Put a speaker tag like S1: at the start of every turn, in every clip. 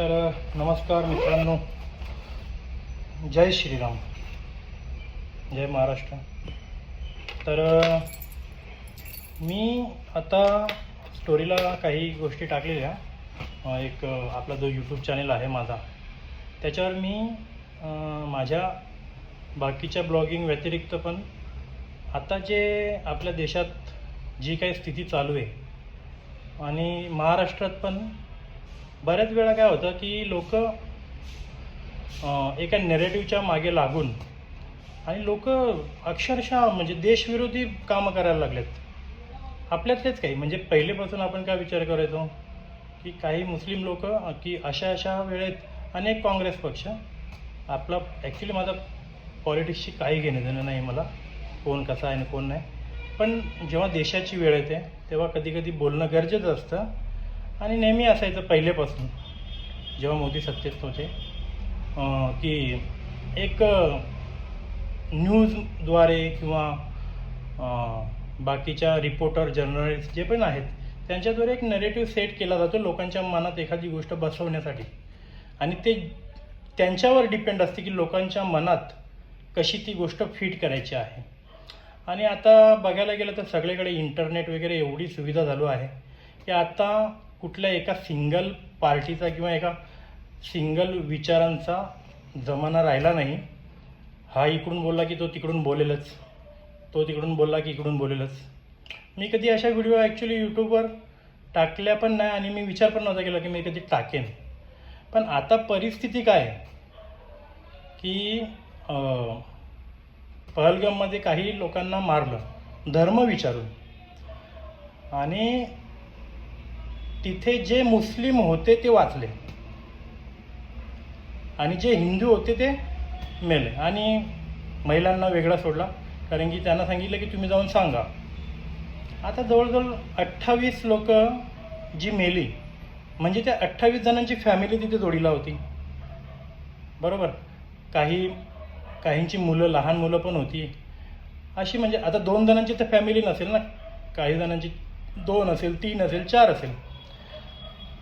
S1: तर नमस्कार मित्रांनो. जय श्रीराम. जय महाराष्ट्र. तर मी आता स्टोरीला काही गोष्टी टाकलेल्या. एक आपला जो यूट्यूब चॅनल आहे माझा. त्याच्यावर मी माझ्या बाकीच्या ब्लॉगिंग व्यतिरिक्त पण आता जे आपल्या देशात जी काही स्थिती चालू आहे आणि महाराष्ट्रात पण बऱ्याच वेळा काय होतं की लोक एका नेरेटिव्हच्या मागे लागून आणि लोक अक्षरशः म्हणजे देशविरोधी कामं करायला लागलेत. आपल्यातलेच काही. म्हणजे पहिलेपासून आपण काय विचार करायचो? की काही मुस्लिम लोक की अशा अशा वेळेत अनेक काँग्रेस पक्ष. आपला ॲक्च्युली माझा पॉलिटिक्सशी काही घेणं देणं नाही मला. कोण कसा आहे आणि कोण नाही. पण जेव्हा देशाची वेळ येते तेव्हा कधी कधी बोलणं गरजेचं असतं. आणि नेहमी असायचं पहिलेपासून जेव्हा मोदी सत्तेत होते की एक न्यूजद्वारे किंवा बाकीच्या रिपोर्टर जर्नलिस्ट जे पण आहेत त्यांच्याद्वारे एक नरेटिव्ह सेट केला जातो लोकांच्या मनात एखादी गोष्ट बसवण्यासाठी. आणि ते त्यांच्यावर डिपेंड असते की लोकांच्या मनात कशी ती गोष्ट फिट करायची आहे. आणि आता बघायला गेलं तर सगळीकडे इंटरनेट वगैरे एवढी सुविधा झालो आहे की आता कुठल्या एका सिंगल पार्टीचा किंवा एका सिंगल विचारांचा जमाना राहिला नाही. हा इकडून बोलला की तो तिकडून बोलेलच. तो तिकडून बोलला की इकडून बोलेलच. मी कधी अशा व्हिडिओ ॲक्च्युली यूट्यूबवर टाकल्या पण नाही आणि मी विचार पण नव्हता केला की मी कधी टाकेन. पण आता परिस्थिती काय आहे? की पहलगममध्ये पहलगाममध्ये काही लोकांना मारलं धर्म विचारून. आणि तिथे जे मुस्लिम होते ते वाचले. आणि जे हिंदू होते ते मेले. आणि महिलांना वेगळा सोडला. कारण की त्यांना सांगितलं की तुम्ही जाऊन सांगा. आता जवळजवळ अठ्ठावीस लोक जी मेली म्हणजे त्या अठ्ठावीस जणांची फॅमिली तिथे जोडीला होती. बरोबर? काही काहींची मुलं लहान मुलं पण होती. अशी म्हणजे आता दोन जणांची तर फॅमिली नसेल ना? काही जणांची दोन असेल तीन असेल चार असेल.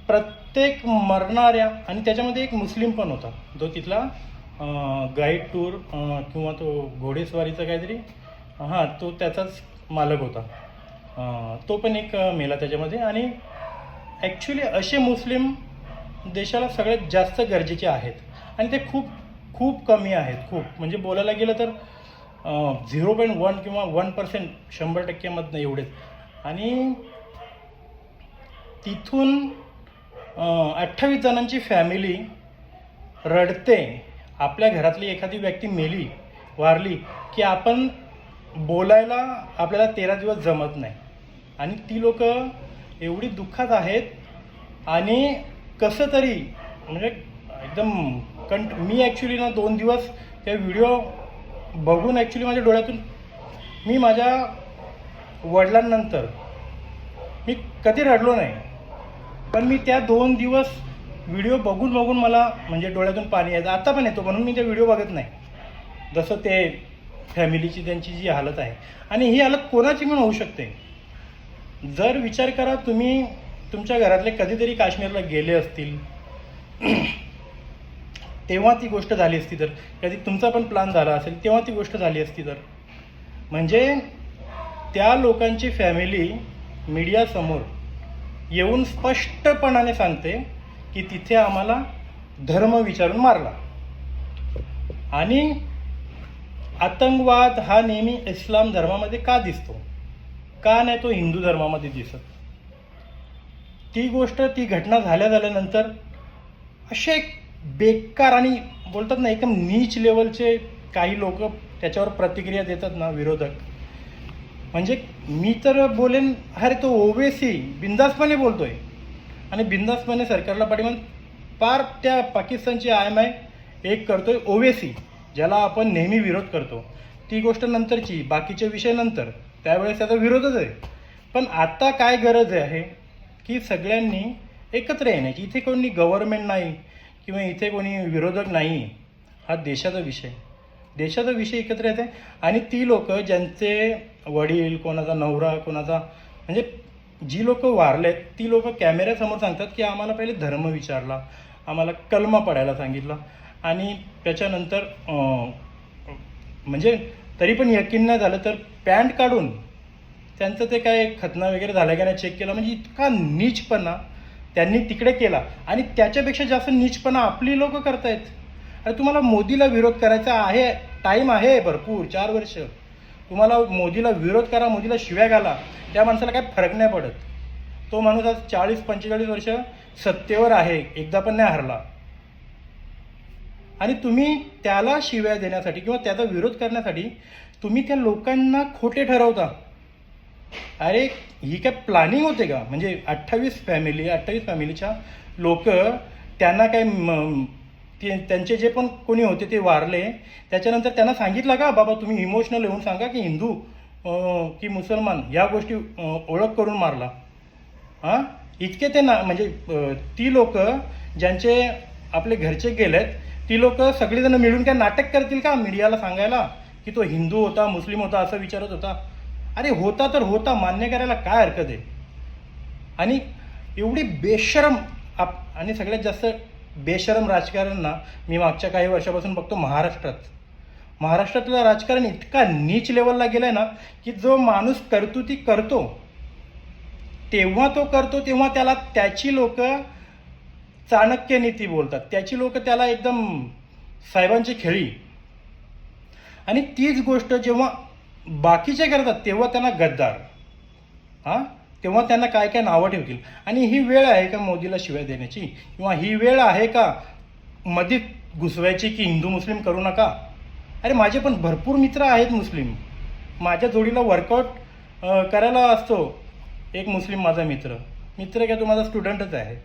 S1: प्रत्येक मरणाऱ्या आणि त्याच्यामध्ये एक मुस्लिम पण होता. जो तिथला गाईड टूर किंवा तो घोडेस्वारीचा काहीतरी हां तो त्याचाच मालक होता. तो पण एक मेला त्याच्यामध्ये. आणि ॲक्च्युली असे मुस्लिम देशाला सगळ्यात जास्त गरजेचे आहेत. आणि ते खूप खूप कमी आहेत. खूप. म्हणजे बोलायला गेलं तर झिरो पॉईंट वन किंवा वन पर्सेंट शंभर टक्क्यामधनं एवढेच. आणि तिथून अठ्ठावीस जणांची फॅमिली रडते. आपल्या घरातली एखादी व्यक्ती मेली वारली की आपण बोलायला आपल्याला तेरा दिवस जमत नाही. आणि ती लोक एवढी दुःखात आहेत आणि कसं तरी म्हणजे एकदम कंट मी ॲक्च्युली ना दोन दिवस त्या व्हिडिओ बघून ॲक्च्युली माझ्या डोळ्यातून मी माझ्या वडिलांनंतर मी कधी रडलो नाही. पण मी त्या दोन दिवस व्हिडिओ बघून बघून मला म्हणजे डोळ्यातून पाणी यायचं. आता पण येतो म्हणून मी ते व्हिडिओ बघत नाही. जसं ते फॅमिलीची त्यांची जी हालत आहे. आणि ही हालत कोणाची पण होऊ शकते. जर विचार करा तुम्ही तुमच्या घरातले कधीतरी काश्मीरला गेले असतील तेव्हा ती गोष्ट झाली असती तर. कधी तुमचा पण प्लॅन झाला असेल तेव्हा ती गोष्ट झाली असती तर. म्हणजे त्या लोकांची फॅमिली मीडियासमोर येऊन स्पष्टपणाने सांगते की तिथे आम्हाला धर्म विचारून मारला. आणि आतंकवाद हा नेहमी इस्लाम धर्मामध्ये का दिसतो? का नाही तो हिंदू धर्मामध्ये दिसत? ती गोष्ट ती घटना झाल्या झाल्यानंतर असे एक बेकार आणि बोलतात ना एकदम नीच लेवलचे काही लोक त्याच्यावर प्रतिक्रिया देतात ना विरोधक. म्हणजे मी तर बोलेन अरे तो ओवेसी बिंदासपणे बोलतोय. आणि बिंदासपणे सरकारला पाठिंबा पार त्या पाकिस्तानची आय एम आय एक करतोय ओवेसी ज्याला आपण नेहमी विरोध करतो. ती गोष्ट नंतरची बाकीचे विषय नंतर. त्यावेळेस त्याचा विरोधच आहे. पण आत्ता काय गरज आहे? की सगळ्यांनी एकत्र येण्याची. इथे कोणी गव्हर्नमेंट नाही किंवा इथे कोणी विरोधक नाही हा देशाचा विषय. देशाचा विषय एकत्र येते आणि ती लोक ज्यांचे वडील कोणाचा नवरा कोणाचा म्हणजे जी लोक वारलेत ती लोक कॅमेऱ्यासमोर सांगतात की आम्हाला पहिले धर्म विचारला आम्हाला कलमा पडायला सांगितला. आणि त्याच्यानंतर म्हणजे तरी पण यकीन नाही झालं तर पॅन्ट काढून त्यांचं ते काय खतना वगैरे झालं की नाही चेक केलं म्हणजे इतका नीचपणा त्यांनी तिकडे केला. आणि त्याच्यापेक्षा जास्त नीचपणा आपली लोक करतायत. अरे तुम्हाला मोदीला विरोध करायचा आहे टाईम आहे भरपूर चार वर्ष. तुम्हाला मोदीला विरोध करा मोदीला शिव्या घाला त्या माणसाला काय फरक नाही पडत. तो माणूस आज चाळीस पंचेचाळीस वर्ष सत्तेवर आहे एकदा पण नाही हरला. आणि तुम्ही त्याला शिव्या देण्यासाठी किंवा त्याचा विरोध करण्यासाठी तुम्ही त्या लोकांना खोटे ठरवता. अरे ही काय प्लॅनिंग होते का? म्हणजे अठ्ठावीस फॅमिली अठ्ठावीस फॅमिलीच्या लोक त्यांना काय म- ते त्यांचे जे पण कोणी होते ते वारले. त्याच्यानंतर त्यांना सांगितलं का बाबा तुम्ही इमोशनल येऊन सांगा की हिंदू की मुसलमान या गोष्टी ओळख करून मारला. हां? इतके ते ना म्हणजे ती लोक ज्यांचे आपले घरचे गेलेत ती लोक सगळेजण मिळून काय नाटक करतील का मीडियाला सांगायला? की तो हिंदू होता मुस्लिम होता असं विचारत होता. अरे होता तर होता मान्य करायला काय हरकत आहे? आणि एवढी बेशरम आप आणि सगळ्यात जास्त बेशरम राजकारण ना मी मागच्या काही वर्षापासून बघतो महाराष्ट्रात. महाराष्ट्रातलं राजकारण इतका नीच लेवलला गेलाय ना की जो माणूस कर्तुती करतो. तेव्हा तो करतो तेव्हा त्याला त्याची लोक चाणक्य नीती बोलतात. त्याची लोक त्याला एकदम साहेबांची खेळी. आणि तीच गोष्ट जेव्हा बाकीचे करतात तेव्हा त्यांना गद्दार. हां? तेव्हा त्यांना काय काय नावं ठेवतील? आणि ही वेळ आहे का मोदीला शिव्या देण्याची? किंवा ही वेळ आहे का मध्ये घुसवायची की हिंदू मुस्लिम करू नका? अरे माझे पण भरपूर मित्र आहेत मुस्लिम. माझ्या जोडीला वर्कआउट करायला असतो एक मुस्लिम माझा मित्र. मित्र काय तो माझा स्टुडंटच आहे.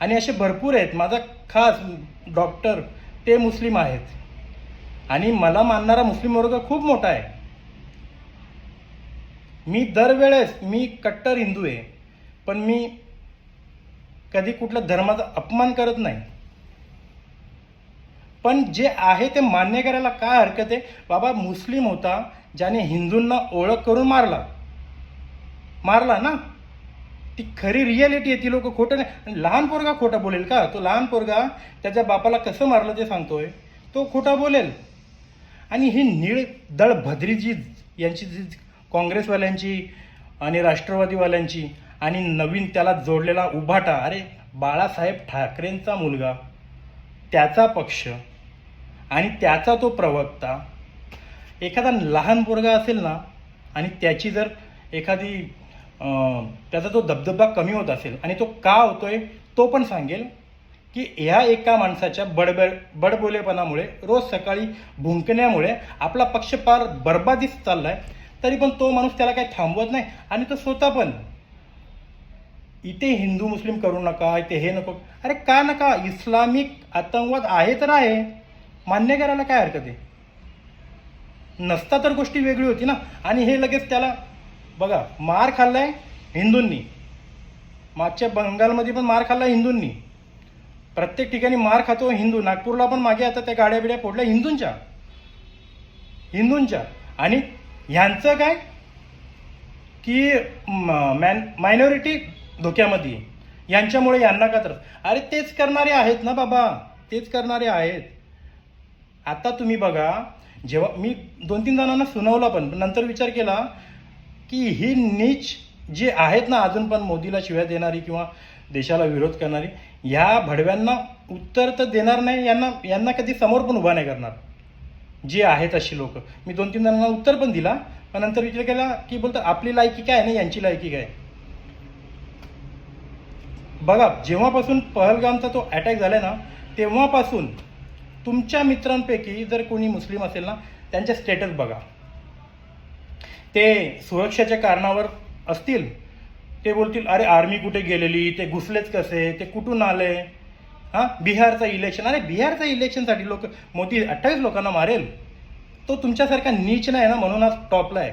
S1: आणि असे भरपूर आहेत. माझा खास डॉक्टर ते मुस्लिम आहेत. आणि मला मानणारा मुस्लिम वर्ग खूप मोठा आहे. मी दरवेळेस मी कट्टर हिंदू आहे पण मी कधी कुठल्या धर्माचा अपमान करत नाही. पण जे आहे ते मान्य करायला काय हरकत आहे? बाबा मुस्लिम होता ज्याने हिंदूंना ओळख करून मारला. मारला ना? ती खरी रियालिटी आहे ती लोक खोटं नाही. लहान पोरगा खोटा बोलेल का? तो लहान पोरगा त्याच्या बापाला कसं मारलं ते सांगतोय? तो खोटा बोलेल. आणि ही निळ दळ भद्री जी यांची जी काँग्रेसवाल्यांची आणि राष्ट्रवादीवाल्यांची आणि नवीन त्याला जोडलेला उभाटा. अरे बाळासाहेब ठाकरेंचा मुलगा त्याचा पक्ष आणि त्याचा तो प्रवक्ता. एखादा लहान पोरगा असेल ना आणि त्याची जर एखादी त्याचा तो दबदबा कमी होत असेल आणि तो का होतोय तो पण सांगेल की ह्या एका माणसाच्या बडबड बडबोलेपणामुळे रोज सकाळी भुंकण्यामुळे आपला पक्ष फार चालला आहे तरी पण तो माणूस त्याला काही थांबवत नाही आणि तो स्वतः पण इथे हिंदू मुस्लिम करू नका इथे हे नको. अरे का नका? इस्लामिक आतंकवाद आहे तर आहे. मान्य करायला काय हरकत आहे? नसता तर गोष्टी वेगळी होती ना. आणि हे लगेच त्याला बघा मार खाल्लाय हिंदूंनी. मागच्या बंगालमध्ये पण मार खाल्ला हिंदूंनी. प्रत्येक ठिकाणी मार खातो हिंदू. नागपूरला पण मागे आता त्या गाड्या बिड्या फोडल्या हिंदूंच्या. हिंदूंच्या. आणि ह्यांचं काय? की मॅन मायनॉरिटी धोक्यामध्ये. यांच्यामुळे यांना का त्रास? अरे तेच करणारे आहेत ना बाबा. तेच करणारे आहेत. आता तुम्ही बघा जेव्हा मी दोन तीन जणांना सुनावला पण पण नंतर विचार केला की ही नीच जी आहेत ना अजून पण मोदीला शिव्या देणारी किंवा देशाला विरोध करणारी ह्या भडव्यांना उत्तर तर देणार नाही यांना यांना कधी समोर पण उभा नाही करणार. जे आहेत अशी लोक. मी दोन तीन जणांना उत्तर पण दिला पण नंतर विचार केला की बोलतो आपली लायकी काय ना यांची लायकी काय? बघा जेव्हापासून पहलगामचा तो अटॅक झालाय ना तेव्हापासून तुमच्या मित्रांपैकी जर कोणी मुस्लिम असेल ना त्यांचे स्टेटस बघा. ते सुरक्षेच्या कारणावर असतील. ते बोलतील अरे आर्मी कुठे गेलेली? ते घुसलेच कसे? ते कुठून आले? हां? बिहारचं इलेक्शन अरे बिहारच्या इलेक्शनसाठी लोक मोदी अठ्ठावीस लोकांना मारेल. तो तुमच्यासारखा नीच नाही ना म्हणून आज टॉपला आहे.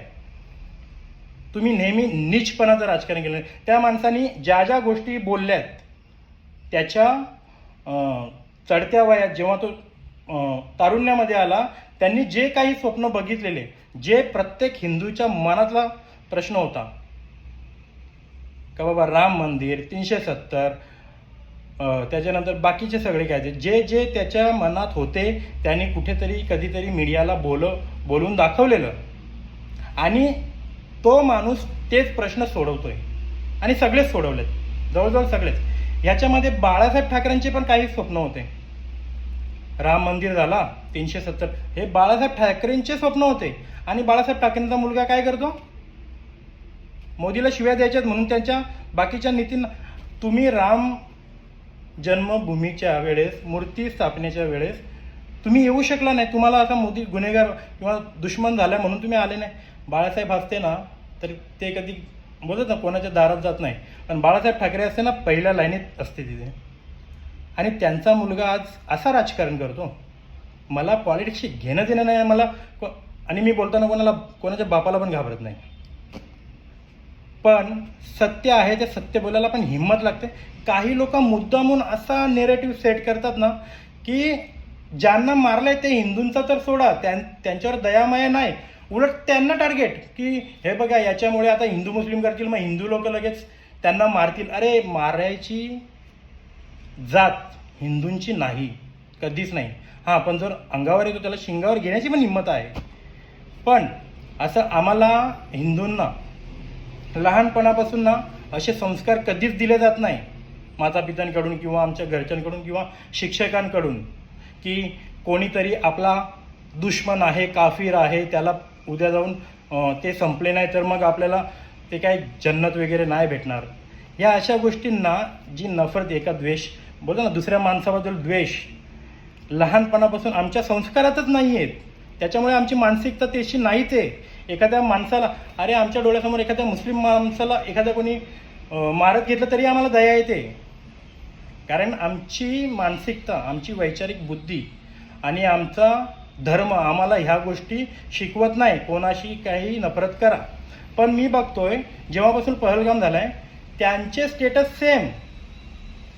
S1: तुम्ही नेहमी नीचपणाचं राजकारण केलं. त्या माणसानी ज्या ज्या गोष्टी बोलल्यात त्याच्या चढत्या वयात जेव्हा तो तारुण्यामध्ये आला त्यांनी जे काही स्वप्न बघितलेले जे प्रत्येक हिंदूच्या मनातला प्रश्न होता. का बाबा राम मंदिर तीनशे सत्तर त्याच्यानंतर बाकीचे सगळे काय ते जे जे त्याच्या मनात होते त्याने कुठेतरी कधीतरी मीडियाला बोल बोलून दाखवलेलं. आणि तो माणूस तेच प्रश्न सोडवतोय. आणि सगळेच सोडवलेत. जवळजवळ सगळेच. ह्याच्यामध्ये बाळासाहेब ठाकरेंचे पण काही स्वप्न होते. राम मंदिर झाला तीनशे सत्तर. हे बाळासाहेब ठाकरेंचे स्वप्न होते. आणि बाळासाहेब ठाकरेंचा मुलगा काय करतो? मोदीला शिव्या द्यायच्यात म्हणून त्यांच्या बाकीच्या नीतींना तुम्ही राम जन्मभूमीच्या वेळेस मूर्ती स्थापनेच्या वेळेस तुम्ही येऊ शकला नाही. तुम्हाला आता मोदी गुन्हेगार किंवा दुश्मन झाला म्हणून तुम्ही आले नाही. बाळासाहेब असते ना तर ते कधी बोलत ना कोणाच्या दारात जात नाही. पण बाळासाहेब ठाकरे असते ना पहिल्या लाईनीत असते तिथे. आणि त्यांचा मुलगा आज असा राजकारण करतो. मला पॉलिटिक्सशी घेणं देणं नाही मला को- आणि मी बोलताना कोणाला कोणाच्या बापाला पण घाबरत नाही. पण सत्य आहे ते सत्य बोलायला पण हिंमत लागते. काही लोक मुद्दामून असा नेरेटिव्ह सेट करतात ना की ज्यांना मारलंय ते हिंदूंचा तर सोडा त्यां त्यांच्यावर दयामय नाही. उलट त्यांना टार्गेट की हे बघा याच्यामुळे आता हिंदू मुस्लिम करतील मग हिंदू लोक लगेच त्यांना मारतील. अरे मारायची जात हिंदूंची नाही कधीच नाही. हां पण जर अंगावर येतो त्याला शिंगावर घेण्याची पण हिंमत आहे. पण असं आम्हाला हिंदूंना लहानपणापासून ना असे संस्कार कधीच दिले जात नाही. मातापित्यांकडून किंवा आमच्या घरच्यांकडून किंवा शिक्षकांकडून की कोणीतरी आपला दुश्मन आहे काफीर आहे त्याला उद्या जाऊन ते संपले नाही तर मग आपल्याला ते काय जन्नत वगैरे नाही भेटणार. या अशा गोष्टींना जी नफरत एका द्वेष बोला ना दुसऱ्या माणसाबद्दल द्वेष लहानपणापासून आमच्या संस्कारातच नाही आहेत त्याच्यामुळे आमची मानसिकता तशी नाहीच आहे. एखाद्या माणसाला अरे आमच्या डोळ्यासमोर एखाद्या मुस्लिम माणसाला एखाद्या कोणी मारत घेतलं तरी आम्हाला दया येते. कारण आमची मानसिकता आमची वैचारिक बुद्धी आणि आमचा धर्म आम्हाला ह्या गोष्टी शिकवत नाही. कोणाशी काही नफरत करा. पण मी बघतोय जेव्हापासून पहलगाम झालाय त्यांचे स्टेटस सेम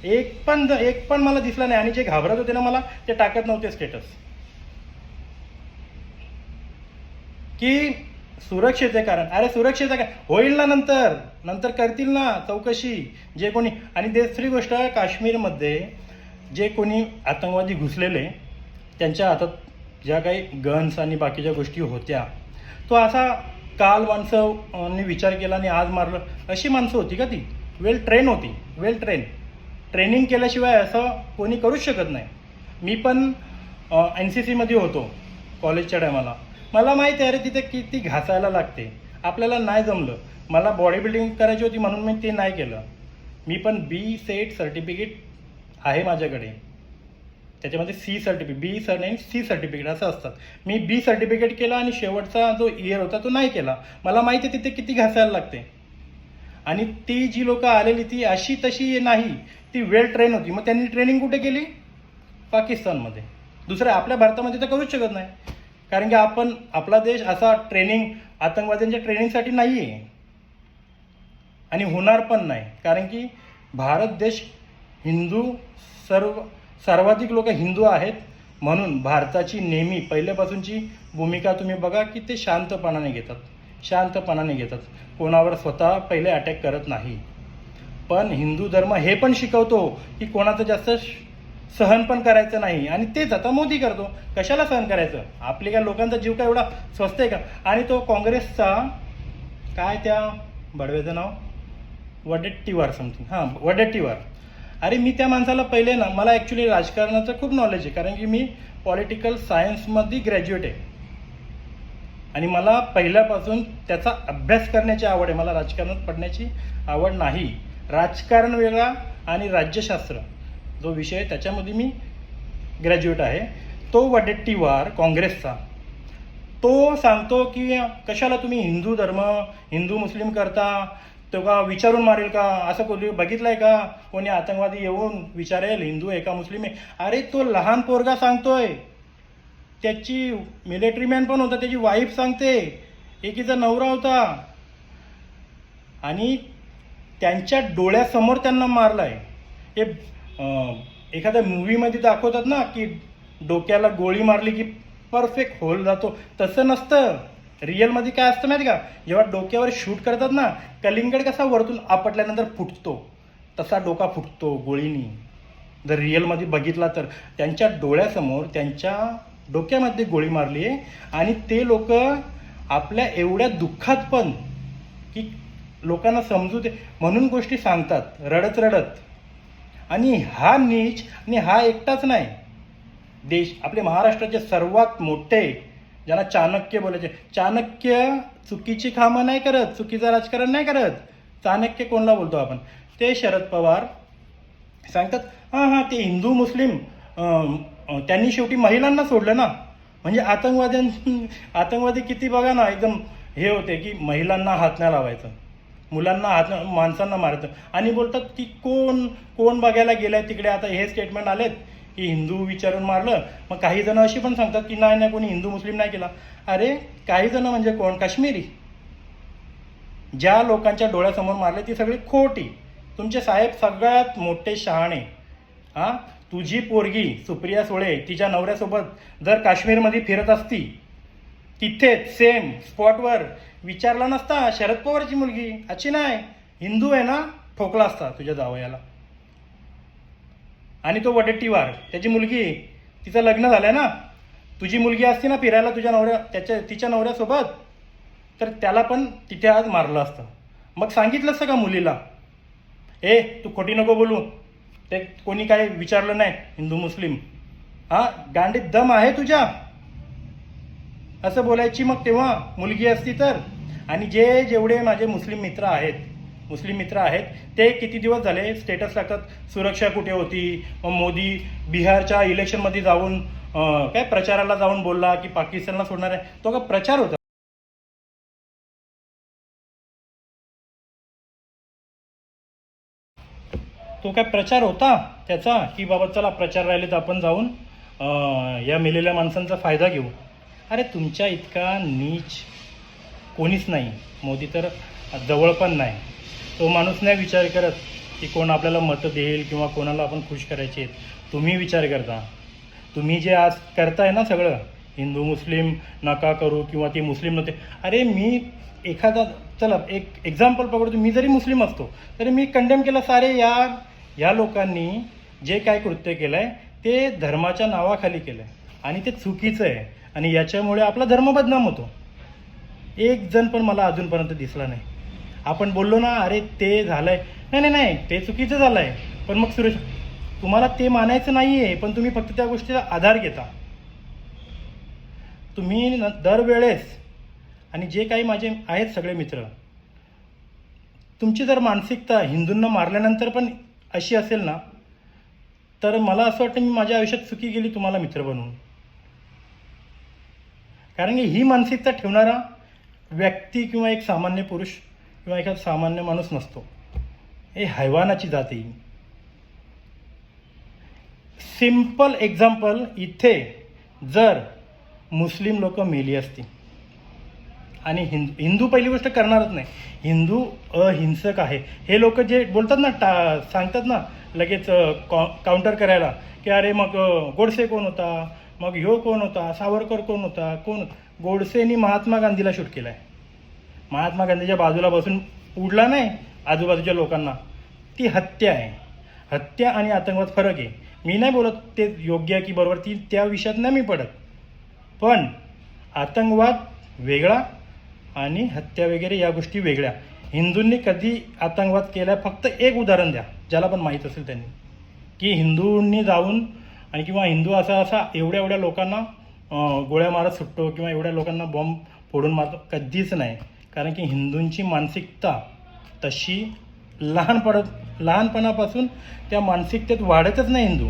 S1: एक पण एक पण मला दिसला नाही आणि जे घाबरत होते ना मला ते टाकत नव्हते स्टेटस की सुरक्षेचे कारण. अरे सुरक्षेचं काय? होईल ना नंतर. नंतर करतील ना चौकशी. जे कोणी आणि दुसरी गोष्ट काश्मीरमध्ये जे कोणी आतंकवादी घुसलेले त्यांच्या हातात ज्या काही गन्स आणि बाकीच्या गोष्टी होत्या तो असा काल माणसं विचार केला आणि आज मारलं. अशी माणसं होती का ती? वेल ट्रेन होती. वेल ट्रेन ट्रेनिंग केल्याशिवाय असं कोणी करूच शकत नाही. मी पण एन सी सीमध्ये होतो कॉलेजच्या टायमाला मला माहिती आहे रे तिथे किती घासायला लागते. आपल्याला नाही जमलं. मला बॉडी बिल्डिंग करायची होती म्हणून मी ते नाही केलं. मी पण बी सेट सर्टिफिकेट आहे माझ्याकडे. त्याच्यामध्ये सी सर्टिफिकेट बी सर नाही सी सर्टिफिकेट असं असतात मी बी सर्टिफिकेट केलं आणि शेवटचा जो इयर होता तो नाही केला. मला माहिती आहे तिथे किती घासायला लागते. आणि ती जी लोकं आलेली ती अशी तशी नाही. ती वेल ट्रेन होती. मग त्यांनी ट्रेनिंग कुठे केली? पाकिस्तानमध्ये. दुसऱ्या आपल्या भारतामध्ये तर करूच शकत नाही. कारण की आपण आपला देश असा ट्रेनिंग आतंकवाद्यांच्या ट्रेनिंगसाठी नाही आहे आणि होणार पण नाही. कारण की भारत देश हिंदू सर्व सर्वाधिक लोक हिंदू आहेत. म्हणून भारताची नेहमी पहिल्यापासूनची भूमिका तुम्ही बघा की ते शांतपणाने घेतात. शांतपणाने घेतात. कोणावर स्वतः पहिले अटॅक करत नाही. पण हिंदू धर्म हे पण शिकवतो की कोणाचं जास्त सहन पण करायचं नाही. आणि तेच आता मोदी करतो. कशाला सहन करायचं? आपले काय लोकांचा जीव काय एवढा स्वस्त आहे का? आणि तो काँग्रेसचा काय त्या बडव्याचं नाव? वडेट्टीवार समथिंग हां वडेट्टीवार. अरे मी त्या माणसाला पहिले ना मला ॲक्च्युली राजकारणाचं खूप नॉलेज आहे. कारण की मी पॉलिटिकल सायन्समध्ये ग्रॅज्युएट आहे. आणि मला पहिल्यापासून त्याचा अभ्यास करण्याची आवड आहे. मला राजकारणात पडण्याची आवड नाही. राजकारण वेगळा आणि राज्यशास्त्र. जो विषय आहे त्याच्यामध्ये मी ग्रॅज्युएट आहे. तो वडेट्टीवार काँग्रेसचा. तो सांगतो की कशाला तुम्ही हिंदू धर्म हिंदू मुस्लिम करता? तो का विचारून मारेल का? असं कोणी बघितलंय का? कोणी आतंकवादी येऊन विचारेल हिंदू आहे का मुस्लिम आहे? अरे तो लहान पोरगा सांगतोय. त्याची मिलिटरी मॅन पण होता त्याची वाईफ सांगते. एकीचा नवरा होता. आणि त्यांच्या डोळ्यासमोर त्यांना मारलाय. हे एखाद्या मूवीमध्ये दाखवतात ना की डोक्याला गोळी मारली की परफेक्ट होल जातो. तसं नसतं. रिअलमध्ये काय असतं माहिती का? जेव्हा डोक्यावर शूट करतात ना कलिंगड कसा वरतून आपटल्यानंतर फुटतो. तसा डोका फुटतो गोळीनी. जर रिअलमध्ये बघितला तर. त्यांच्या डोळ्यासमोर त्यांच्या डोक्यामध्ये गोळी मारली आहे. आणि ते लोक आपल्या एवढ्या दुःखात पण की लोकांना समजू दे. म्हणून गोष्टी सांगतात. रडत रडत. आणि हा नीच आणि हा एकटाच नाही. देश आपले महाराष्ट्राचे सर्वात मोठे ज्यांना चाणक्य बोलायचे. चाणक्य चुकीची कामं नाही करत चुकीचं राजकारण नाही करत. चाणक्य कोणला बोलतो आपण? ते शरद पवार सांगतात हां हां ते हिंदू मुस्लिम त्यांनी शेवटी महिलांना सोडलं ना. म्हणजे आतंकवाद्यां आतंकवादी किती बघा ना एकदम हे होते की महिलांना हात नाही लावायचं. मुलांना हात माणसांना मारतं. आणि बोलतात की कोण कोण बघायला गेलाय तिकडे? आता हे स्टेटमेंट आलेत की हिंदू विचारून मारलं. मग काही जण अशी पण सांगतात की नाही नाही कोणी हिंदू मुस्लिम नाही केला. अरे काही जण म्हणजे कोण? काश्मीरी. ज्या लोकांच्या डोळ्यासमोर मारले ती सगळी खोटी. तुमचे साहेब सगळ्यात मोठे शहाणे. हा? तुझी पोरगी सुप्रिया सुळे तिच्या नवऱ्यासोबत जर काश्मीरमध्ये फिरत असती तिथेच सेम स्पॉटवर विचारला नसता शरद पवारची मुलगी. अशी नाही. हिंदू आहे ना ठोकला असता तुझ्या जावयाला. आणि तो वडेट्टीवार त्याची मुलगी. तिचं लग्न झालंय ना. तुझी मुलगी असती ना फिरायला तुझ्या नवऱ्या त्याच्या तिच्या नवऱ्यासोबत? तर त्याला पण तिथे आज मारलं असतं. मग सांगितलं असतं का मुलीला? ए तू खोटी नको बोलू. ते कोणी काय विचारलं नाही हिंदू मुस्लिम. हां गांडीत दम आहे तुझ्या? असं बोलायची मग तेव्हा मुलगी असती तर? आणि जे जेवढे माझे मुस्लिम मित्र आहेत मुस्लिम मित्र आहेत ते किती दिवस झाले स्टेटस टाकत सुरक्षा कुठे होती? मग मोदी बिहारच्या इलेक्शनमध्ये जाऊन काय प्रचाराला जाऊन बोलला की पाकिस्तानला सोडणार आहे? तो का प्रचार होता? तो काय प्रचार होता त्याचा? की बाबा चला प्रचार राहिले तर आपण जाऊन या मेलेल्या माणसांचा फायदा घेऊ. अरे तुमच्या इतका नीच कोणीच नाही. मोदी तर जवळ पण नाही. तो माणूस नाही विचार करत की कोण आपल्याला मतं देईल किंवा कोणाला आपण खुश करायचे आहेत. तुम्ही विचार करता. तुम्ही जे आज करताय ना सगळं हिंदू मुस्लिम नका करू किंवा ती मुस्लिम नव्हते. अरे मी एखादा चला एक एक्झाम्पल पकडतो. मी जरी मुस्लिम असतो तरी मी कंडेम केला. सारे यार या लोकांनी जे काय कृत्य केलं आहे ते धर्माच्या नावाखाली केलं आहे आणि ते चुकीचं आहे. आणि याच्यामुळे आपला धर्म बदनाम होतो. एक जण पण मला अजूनपर्यंत दिसला नाही. आपण बोललो ना अरे ते झालंय. नाही नाही नाही ते चुकीचं झालं आहे पण मग सुरेश तुम्हाला ते मानायचं नाही आहे पण तुम्ही फक्त त्या गोष्टीचा आधार घेता. तुम्ही न दरवेळेस आणि जे काही माझे आहेत सगळे मित्र तुमची जर मानसिकता हिंदूंना मारल्यानंतर पण अशी असेल ना तर मला असं वाटतं मी माझ्या आयुष्यात चुकी गेली तुम्हाला मित्र बनवून. कारण की ही मानसिकता ठेवणारा व्यक्ती किंवा एक सामान्य पुरुष किंवा एखादा सामान्य माणूस नसतो. हे हैवानाची जात येईल सिंपल एक्झाम्पल इथे जर मुस्लिम लोक मेली असती आणि हिंद हिंदू पहिली गोष्ट करणारच नाही. हिंदू अहिंसक आहे. हे लोक जे बोलतात ना टा सांगतात ना लगेच कॉ काउंटर करायला की अरे मग गोडसे कोण होता? मग ह्यो कोण होता? सावरकर कोण होता? कोण? गोडसेनी महात्मा गांधीला शूट केला आहे महात्मा गांधीच्या बाजूला बसून उडला नाही आजूबाजूच्या लोकांना. ती हत्या आहे. हत्या आणि आतंकवाद फरक आहे. मी नाही बोलत ते योग्य आहे की बरोबर ती त्या विषयात नाही मी पडत. पण आतंकवाद वेगळा आणि हत्या वगैरे या गोष्टी वेगळ्या. हिंदूंनी कधी आतंकवाद केला फक्त एक उदाहरण द्या ज्याला पण माहीत असेल त्यांनी. की हिंदूंनी जाऊन आणि किंवा हिंदू असा असा एवढ्या एवढ्या लोकांना गोळ्या मारत सुटतो किंवा एवढ्या लोकांना बॉम्ब फोडून मारतो कधीच नाही. कारण की हिंदूंची मानसिकता तशी लहानपण लहानपणापासून त्या मानसिकतेत वाढतच नाही हिंदू.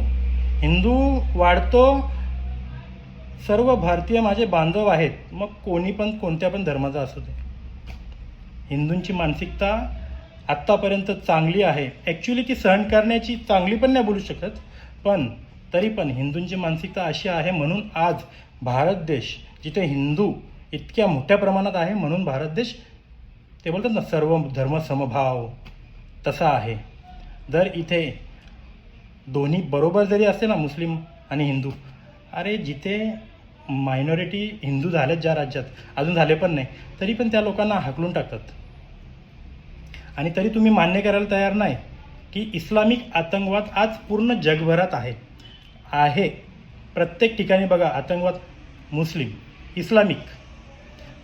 S1: हिंदू वाढतो सर्व भारतीय माझे बांधव आहेत मग कोणी पण कोणत्या पण धर्माचा असू दे. हिंदूंची मानसिकता आत्तापर्यंत चांगली आहे. ॲक्च्युली ती सहन करण्याची चांगली पण नाही बोलू शकत पण तरी पण हिंदूंची मानसिकता अशी आहे म्हणून आज भारत देश जिथे हिंदू इतक्या मोठ्या प्रमाणात आहे म्हणून भारत देश ते बोलतात ना सर्व धर्म समभाव तसा आहे. जर इथे दोन्ही बरोबर जरी असते ना मुस्लिम आणि हिंदू अरे जिथे मायनॉरिटी हिंदू झालेत ज्या राज्यात अजून झाले पण नाही तरी पण त्या लोकांना हाकलून टाकतात. आणि तरी तुम्ही मान्य करायला तयार नाही की इस्लामिक आतंकवाद आज पूर्ण जगभरात आहे. आहे. प्रत्येक ठिकाणी बघा आतंकवाद मुस्लिम इस्लामिक.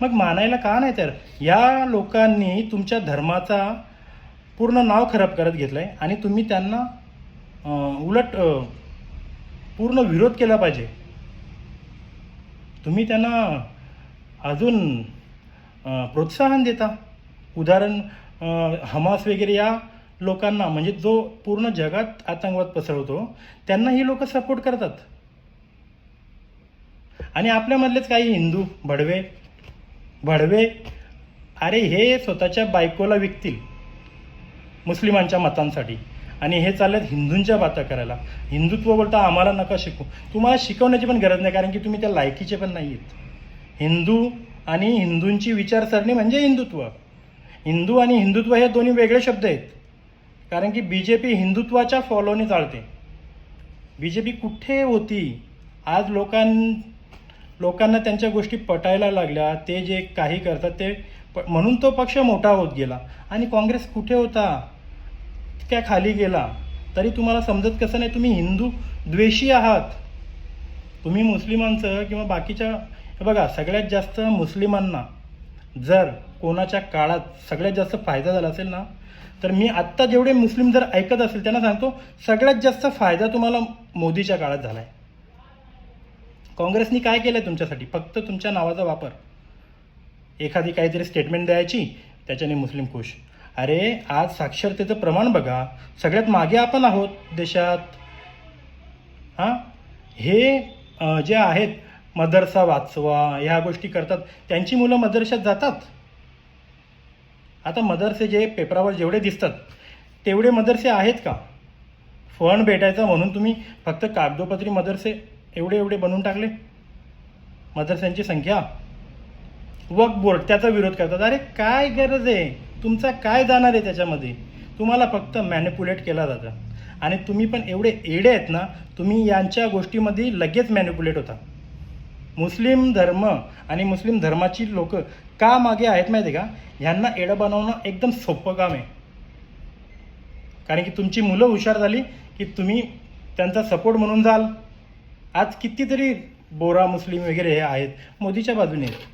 S1: मग मानायला का नाही तर या लोकांनी तुमच्या धर्माचा पूर्ण नाव खराब करत घेतलं आहे आणि तुम्ही त्यांना उलट पूर्ण विरोध केला पाहिजे. तुम्ही त्यांना अजून प्रोत्साहन देता. उदाहरण हमास वगैरे या लोकांना म्हणजे जो पूर्ण जगात आतंकवाद पसरवतो त्यांना ही लोक सपोर्ट करतात. आणि आपल्यामधलेच काही हिंदू भडवे भडवे अरे हे स्वतःच्या बायकोला विकतील मुस्लिमांच्या मतांसाठी. आणि हे चाललेत हिंदूंच्या बाता करायला. हिंदुत्व बोलता आम्हाला नका शिकू. तुम्हाला शिकवण्याची पण गरज नाही कारण की तुम्ही त्या लायकीचे पण नाही आहेत. हिंदू आणि हिंदूंची विचारसरणी म्हणजे हिंदुत्व. हिंदू आणि हिंदुत्व हे दोन्ही वेगळे शब्द आहेत. कारण की बी जे पी हिंदुत्वाच्या फॉलोने चालते. बी जे पी कुठे होती? आज लोकां लोकांना त्यांच्या गोष्टी पटायला लागल्या. ते जे काही करतात ते प म्हणून तो पक्ष मोठा होत गेला. आणि काँग्रेस कुठे होता? त्या खाली गेला. तरी तुम्हाला समजत कसं नाही? तुम्ही हिंदू द्वेषी आहात. तुम्ही मुस्लिमांचं किंवा बाकीच्या बघा सगळ्यात जास्त मुस्लिमांना जर कोणाच्या काळात सगळ्यात जास्त फायदा झाला असेल ना तर मी आत्ता जेवढे मुस्लिम जर ऐकत असेल त्यांना सांगतो सगळ्यात जास्त फायदा तुम्हाला मोदीच्या काळात झाला आहे काँग्रेसनी काय केलं आहे तुमच्यासाठी? फक्त तुमच्या नावाचा वापर. एखादी काहीतरी स्टेटमेंट द्यायची त्याच्याने मुस्लिम खुश. अरे आज साक्षरतेचं प्रमाण बघा. सगळ्यात मागे आपण आहोत देशात. हां? हे जे आहेत मदरसा वाचवा ह्या गोष्टी करतात. त्यांची मुलं मदरशात जातात? आता मदरसे जे पेपरावर जेवढे दिसतात तेवढे मदरसे आहेत का? फंड भेटायचा म्हणून तुम्ही फक्त कागदोपत्री मदरसे एवढे एवढे बनवून टाकले? मदरस्यांची संख्या? वक बोर्ड त्याचा विरोध करतात. अरे काय गरज आहे? तुमचा काय जाणार आहे त्याच्यामध्ये? तुम्हाला फक्त मॅनिपुलेट केला जातं. आणि तुम्ही पण एवढे एडे आहेत ना तुम्ही यांच्या गोष्टीमध्ये लगेच मॅनिपुलेट होता. मुस्लिम धर्म आणि मुस्लिम धर्माची लोक का मागे आहेत माहिती आहे का? ह्यांना एडं बनवणं एकदम सोपं काम आहे. कारण की तुमची मुलं हुशार झाली की तुम्ही त्यांचा सपोर्ट म्हणून जाल. आज कितीतरी बोरा मुस्लिम वगैरे हे आहेत मोदीच्या बाजूने आहेत.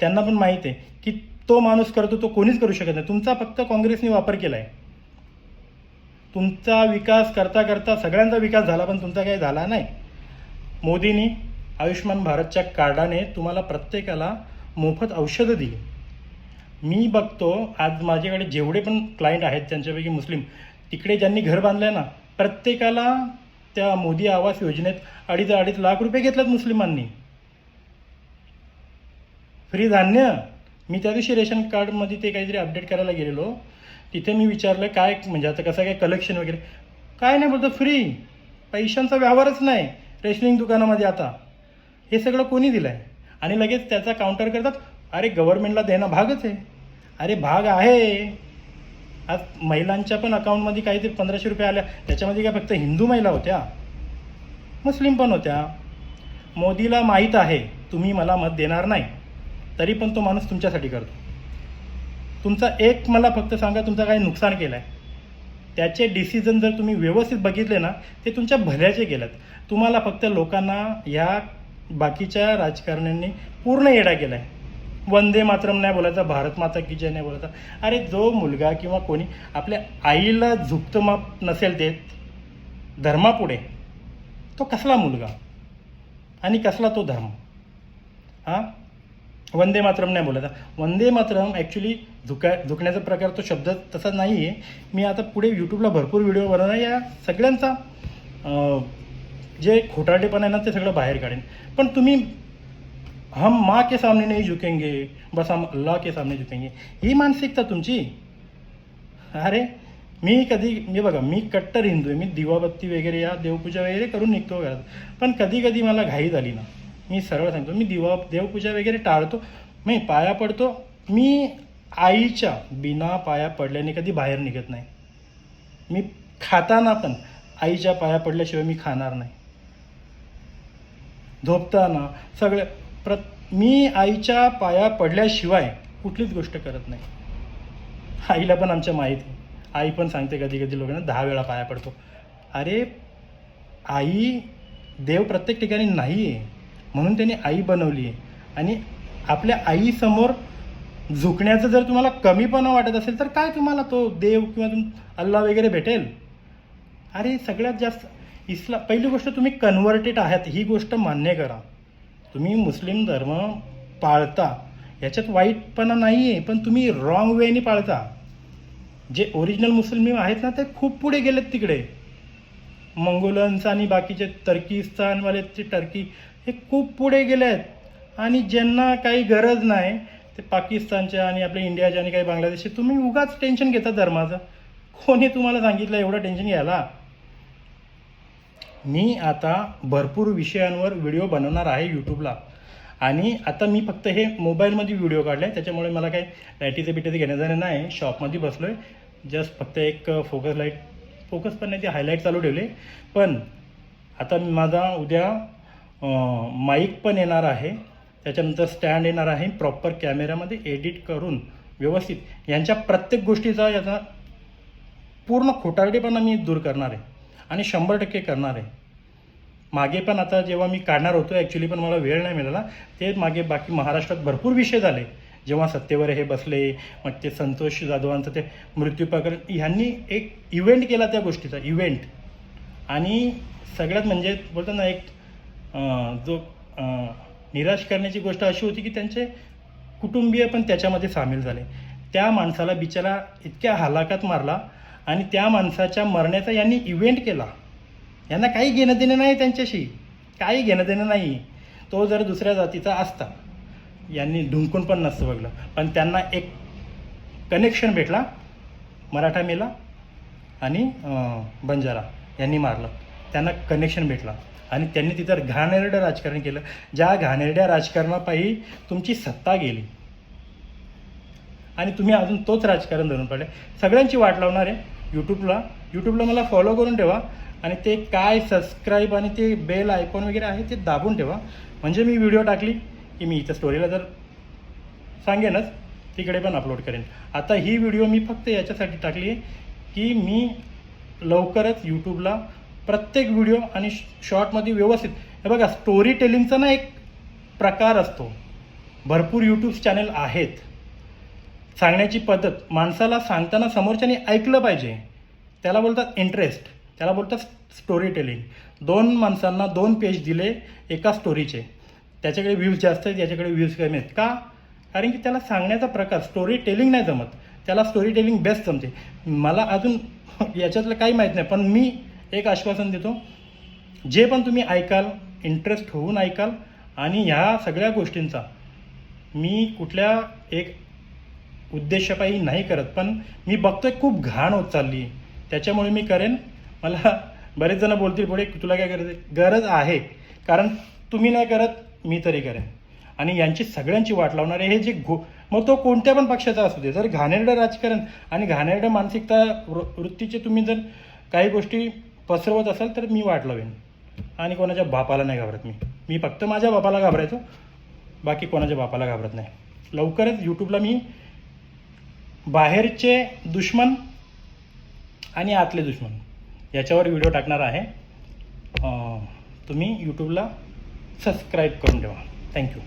S1: त्यांना पण माहीत आहे की तो माणूस करतो तो कोणीच करू शकत नाही. तुमचा फक्त काँग्रेसने वापर केला आहे तुमचा विकास करता करता सगळ्यांचा विकास झाला पण तुमचा काही झाला नाही. मोदींनी आयुष्यमान भारतच्या कार्डाने तुम्हाला प्रत्येकाला मोफत औषधं दिली. मी बघतो आज माझ्याकडे जेवढे पण क्लायंट आहेत त्यांच्यापैकी मुस्लिम तिकडे ज्यांनी घर बांधलं आहे ना प्रत्येकाला त्या मोदी आवास योजनेत अडीच अडीच लाख रुपये घेतलेत मुस्लिमांनी. फ्री धान्य. मी त्या दिवशी रेशन कार्डमध्ये ते काहीतरी अपडेट करायला गेलेलो. तिथे मी विचारलं काय म्हणजे आता कसं काय कलेक्शन वगैरे? काय नाही बोलतो फ्री पैशांचा व्यवहारच नाही. रेशनिंग दुकानामध्ये आता. हे सगळं कोणी दिलं आहे आणि लगेच त्याचा काउंटर करतात अरे गव्हर्नमेंटला देणं भागच आहे. अरे भाग आहे. आज महिलांच्या पण अकाउंटमध्ये काहीतरी पंधराशे रुपये आल्या. त्याच्यामध्ये काय फक्त हिंदू महिला होत्या? मुस्लिम पण होत्या. मोदीला माहीत आहे तुम्ही मला मत देणार नाही. तरी पण तो माणूस तुमच्यासाठी करतो. तुमचा एक मला फक्त सांगा तुमचं काही नुकसान केलं आहे त्याचे डिसिजन जर तुम्ही व्यवस्थित बघितले ना ते तुमच्या भल्याचे केलं तुम्हाला फक्त लोकांना ह्या बाकीच्या राजकारण्यांनी पूर्ण येडा केला आहे वंदे मातरम नाही बोलायचा भारत माता की जय नाही बोलायचा. अरे जो मुलगा किंवा कोणी आपल्या आईला झुकतं माप नसेल ते धर्मापुढे तो कसला मुलगा? आणि कसला तो धर्म? हां? वंदे मातरम नाही बोलायचा. वंदे मातरम ॲक्च्युली झुका झुकण्याचा प्रकार तो शब्द तसा नाही आहे मी आता पुढे यूट्यूबला भरपूर व्हिडिओ बनवणार या सगळ्यांचा जे खोटारडेपणा आहे ना ते सगळं बाहेर काढेन. पण तुम्ही हम माँ के सामने नाही झुकेंगे बस हम अल्लाह के सामने झुकेंगे ही मानसिकता तुमची? अरे मी कधी मी बघा मी कट्टर हिंदू आहे मी दिवाबत्ती वगैरे या देवपूजा वगैरे करून निघतो घरात. पण कधी कधी मला घाई झाली ना. मी सरळ सांगतो मी दिवा देवपूजा वगैरे टाळतो मी पाया पडतो मी आईच्या बिना पाया पडल्याने कधी बाहेर निघत नाही. मी खाताना पण आईच्या पाया पडल्याशिवाय मी खाणार नाही. झोपताना सगळ्या प्र मी आईच्या पाया पडल्याशिवाय कुठलीच गोष्ट करत नाही. आईला पण आमच्या माहीत आहे. आई पण सांगते कधी कधी लोकांना दहा वेळा पाया पडतो. अरे आई देव प्रत्येक ठिकाणी नाही आहे म्हणून त्यांनी आई बनवली आहे आणि आपल्या आईसमोर झुकण्याचं जर तुम्हाला कमीपणा वाटत असेल तर काय तुम्हाला तो देव किंवा तुम अल्ला वगैरे भेटेल? अरे सगळ्यात जास्त इस्ला पहिली गोष्ट तुम्ही कन्व्हर्टेड आहात ही गोष्ट मान्य करा. तुम्ही मुस्लिम धर्म पाळता. याच्यात वाईटपणा नाही आहे पण तुम्ही रॉंग वेने पाळता. जे ओरिजिनल मुस्लिम आहेत ना ते खूप पुढे गेलेत तिकडे. मंगोलन्स आणि बाकीचे तर्किस्तानवाले ते टर्की हे खूप पुढे गेले आहेत आणि ज्यांना काही गरज नाही ते पाकिस्तानच्या आणि आपल्या इंडियाच्या आणि काही बांगलादेशचे तुम्ही उगाच टेन्शन घेता धर्माचं. कोणी तुम्हाला सांगितलं एवढं टेन्शन घ्यायला? मी आता भरपूर विषयांवर व्हिडिओ बनवणार आहे यूट्यूबला आणि आता मी फक्त हे मोबाईलमध्ये व्हिडिओ काढले त्याच्यामुळे मला काही लाईटीचे बिटीचं घेणं जाणं नाही. शॉपमध्ये बसलो आहे जस्ट फक्त एक फोकस लाइट फोकस पण नाही ते हायलाईट चालू ठेवले. पण आता माझा उद्या माईक पण येणार आहे. त्याच्यानंतर स्टँड येणार आहे प्रॉपर कॅमेऱ्यामध्ये एडिट करून व्यवस्थित. यांच्या प्रत्येक गोष्टीचा याचा पूर्ण खोटारडेपणा मी दूर करणार आहे. आणि शंभर टक्के करणार आहे. मागे पण आता जेव्हा मी काढणार होतो ॲक्च्युली पण मला वेळ नाही मिळाला ते मागे बाकी महाराष्ट्रात भरपूर विषय झाले. जेव्हा सत्तेवर हे बसले मग ते संतोष जाधवांचं ते मृत्यू प्रकरण ह्यांनी एक इव्हेंट केला त्या गोष्टीचा इव्हेंट आणि सगळ्यात म्हणजे बोलतो ना एक जो निराश करण्याची गोष्ट अशी होती की त्यांचे कुटुंबीय पण त्याच्यामध्ये सामील झाले. त्या माणसाला बिचारा इतक्या हालाकात मारला आणि त्या माणसाच्या मरण्याचा यांनी इव्हेंट केला. यांना काही घेणं देणं नाही त्यांच्याशी. काही घेणं देणं नाही. तो जर दुसऱ्या जातीचा असता. यांनी ढुंकून पण नसतं बघलं. पण त्यांना एक कनेक्शन भेटला. मराठा मेला आणि बंजारा यांनी मारलं. त्यांना कनेक्शन भेटला. आणि त्यांनी तिथं घाणेरडं राजकारण केलं. ज्या घाणेरड्या राजकारणापायी तुमची सत्ता गेली. आणि तुम्ही अजून तोच राजकारण धरून पडले. सगळ्यांची वाट लावणार आहे यूट्यूबला यूट्यूबला मला फॉलो करून ठेवा. आणि ते काय सबस्क्राईब आणि ते बेल आयकॉन वगैरे आहे ते दाबून ठेवा. म्हणजे मी व्हिडिओ टाकली की मी इथं स्टोरीला जर सांगेनच तिकडे पण अपलोड करेन. आता ही व्हिडिओ मी फक्त याच्यासाठी टाकली आहे की मी लवकरच यूट्यूबला प्रत्येक व्हिडिओ आणि शॉर्टमध्ये व्यवस्थित हे बघा स्टोरी टेलिंगचा ना एक प्रकार असतो. भरपूर यूट्यूब चॅनल आहेत. सांगण्याची पद्धत माणसाला सांगताना समोरच्याने ऐकलं पाहिजे. त्याला बोलतात इंटरेस्ट त्याला बोलतात स्टोरी टेलिंग दोन माणसांना दोन पेज दिले एका स्टोरीचे त्याच्याकडे व्ह्यूज जास्त आहेत याच्याकडे व्ह्यूज कमी आहेत. का? कारण की त्याला सांगण्याचा प्रकार स्टोरी टेलिंग नाही जमत. त्याला स्टोरी टेलिंग बेस्ट जमते. मला अजून याच्यातलं काही माहीत नाही पण मी एक आश्वासन देतो. जे पण तुम्ही ऐकाल इंटरेस्ट होऊन ऐकाल आणि ह्या सगळ्या गोष्टींचा मी कुठल्या एक उद्देशपायी नाही करत पण मी बघतोय खूप घाण होत चालली आहे. त्याच्यामुळे मी करेन. मला बरेच जण बोलतील पुढे तुला काय करायचं गरज आहे. कारण तुम्ही नाही करत मी तरी करेन. आणि यांची सगळ्यांची वाट लावणारे हे जे घो मग तो कोणत्या पण पक्षाचा असू दे. जर घाणेरडं राजकारण आणि घाणेरडं मानसिकता वृ- वृत्तीचे तुम्ही जर काही गोष्टी पसरवत असाल तर मी वाट लावेन. आणि कोणाच्या बापाला नाही घाबरत मी. मी फक्त माझ्या बापाला घाबरायचो. बाकी कोणाच्या बापाला घाबरत नाही. लवकरच यूट्यूबला मी बाहेरचे दुश्मन आणि आतले दुश्मन. याच्यावर व्हिडिओ टाकणार आहे. तुम्ही यूट्यूबला सबस्क्राईब करून ठेवा. थँक्यू